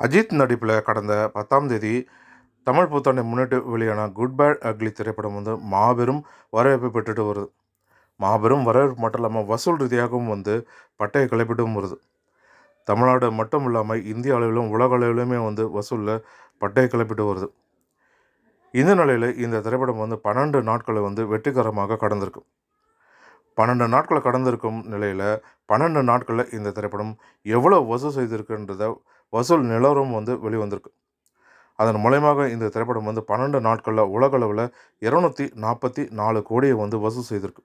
அஜித் நடிப்பில் கடந்த பத்தாம் தேதி தமிழ் புத்தாண்டை முன்னிட்டு வெளியான குட் பேட் அக்லி திரைப்படம் வந்து மாபெரும் வரவேற்பை பெற்றுட்டு வருது. மாபெரும் வரவேற்பு மட்டும் இல்லாமல் வசூல் ரீதியாகவும் வந்து பட்டையை கிளப்பிட்டும் வருது. தமிழ்நாடு மட்டும் இல்லாமல் இந்திய அளவிலும் உலக அளவிலுமே வந்து வசூலில் பட்டையை கிளப்பிட்டு வருது. இந்த நிலையில் இந்த திரைப்படம் வந்து பன்னெண்டு நாட்களை வந்து வெற்றிகரமாக கடந்திருக்கு. பன்னெண்டு நாட்களை கடந்திருக்கும் நிலையில் பன்னெண்டு நாட்களில் இந்த திரைப்படம் எவ்வளோ வசூல் செய்திருக்குன்றத வசூல் நிலவரம் வந்து வெளிவந்திருக்கு. அதன் மூலயமாக இந்த திரைப்படம் வந்து பன்னெண்டு நாட்களில் உலகளவில் இரநூத்தி நாற்பத்தி நாலு கோடியை வந்து வசூல் செய்திருக்கு.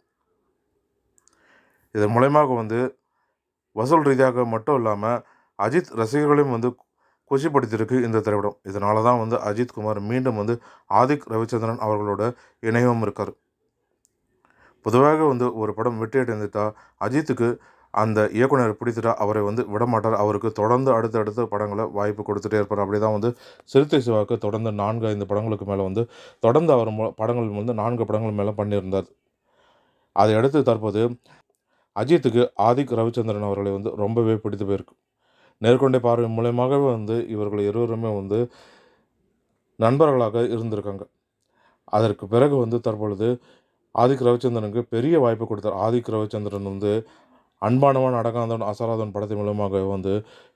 இதன் மூலயமாக வந்து வசூல் ரீதியாக மட்டும் இல்லாமல் அஜித் ரசிகர்களையும் வந்து குஷிப்படுத்தியிருக்கு இந்த திரைப்படம். இதனால தான் வந்து அஜித் குமார் மீண்டும் வந்து ஆதிக் ரவிச்சந்திரன் அவர்களோட இணையவும் இருக்கார். பொதுவாக வந்து ஒரு படம் வெற்றி அடைந்துட்டால் அஜித்துக்கு அந்த இயக்குனர் பிடித்துட்டா அவரை வந்து விடமாட்டார். அவருக்கு தொடர்ந்து அடுத்தடுத்த படங்களை வாய்ப்பு கொடுத்துட்டே இருப்பார். அப்படி தான் வந்து சிறுத்தை சிவாவுக்கு தொடர்ந்து நான்கு ஐந்து படங்களுக்கு மேலே வந்து தொடர்ந்து அவர் படங்கள் வந்து நான்கு படங்கள் மேலே பண்ணியிருந்தார். அதை அடுத்து தற்போது அஜித்துக்கு ஆதிக் ரவிச்சந்திரன் அவர்களை வந்து ரொம்பவே பிடித்து போயிருக்கு. நேர்கொண்டே பார்வை மூலயமாகவே வந்து இவர்கள் இருவருமே வந்து நண்பர்களாக இருந்திருக்காங்க. அதற்கு பிறகு வந்து தற்பொழுது ஆதிக் ரவிச்சந்திரனுக்கு பெரிய வாய்ப்பு கொடுத்தார். ஆதிக் ரவிச்சந்திரன் வந்து அன்பானவன் அடகாந்தவன் அசராதவன் படத்தின் மூலமாக வந்து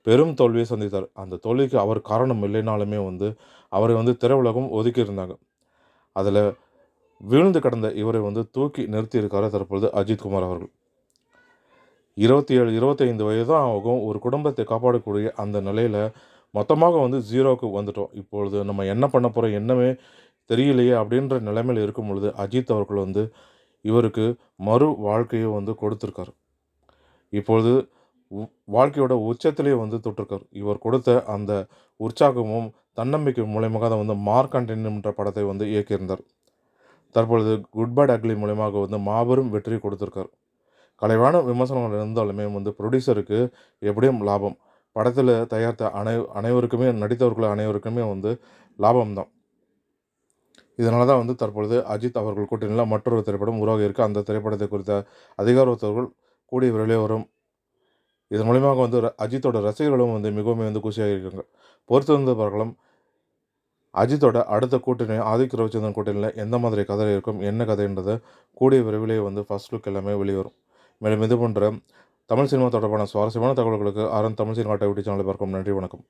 பெரும் தோல்வியை சந்தித்தார். அந்த தோல்விக்கு அவர் காரணம் இல்லைனாலுமே வந்து அவரை வந்து திரையுலகம் ஒதுக்கி இருந்தாங்க அதில் வீழ்ந்து கிடந்த இவரை வந்து தூக்கி நிறுத்தியிருக்காரு தற்பொழுது அஜித் குமார் அவர்கள். இருபத்தி ஏழு இருபத்தைந்து வயது தான் ஆகும். ஒரு குடும்பத்தை காப்பாடக்கூடிய அந்த நிலையில் மொத்தமாக வந்து ஜீரோவுக்கு வந்துட்டோம். இப்பொழுது நம்ம என்ன பண்ண போகிறோம் என்னமே தெரியலையே அப்படின்ற நிலைமையில் இருக்கும் பொழுது அஜித் அவர்கள் வந்து இவருக்கு மறு வாழ்க்கையை வந்து கொடுத்துருக்காரு. இப்பொழுது உ- வாழ்க்கையோட உச்சத்திலே வந்து தொட்டிருக்கார். இவர் கொடுத்த அந்த உற்சாகமும் தன்னம்பிக்கை மூலயமாக தான் வந்து மார்க்கண்டென் என்ற படத்தை வந்து இயக்கியிருந்தார். தற்பொழுது குட் பேட் அக்லி மூலயமாக வந்து மாபெரும் வெற்றி கொடுத்துருக்கார். கலைவான விமர்சனங்கள் இருந்தாலுமே வந்து ப்ரொடியூசருக்கு எப்படியும் லாபம். படத்தில் தயாரித்த அனை அனைவருக்குமே நடித்தவர்கள் அனைவருக்குமே வந்து லாபம் தான். இதனால தான் வந்து தற்பொழுது அஜித் அவர்கள் கூட்டணியில் மற்றொரு திரைப்படம் உருவாகி இருக்கு. அந்த திரைப்படத்தை குறித்த அதிகாரத்தவர்கள் கூடிய விரைவிலே வரும். இதன் மூலியமாக வந்து அஜித்தோட ரசிகர்களும் வந்து மிகவும் வந்து குஷியாக இருக்காங்க. பொறுத்து வந்து பார்க்கலாம் அஜித்தோட அடுத்த கூட்டணி ஆதிக் ரவிச்சந்திரன் கூட்டணியில் எந்த மாதிரி கதை இருக்கும் என்ன கதைன்றதை கூடிய விரைவிலே வந்து ஃபர்ஸ்ட் லுக் எல்லாமே வெளிவரும். மேலும் இது போன்ற தமிழ் சினிமா தொடர்பான சுவாரஸ்யமான தகவல்களுக்கு ஆரன் தமிழ் சினிமா யூடியூப் சேனலை பார்க்கும் நன்றி வணக்கம்.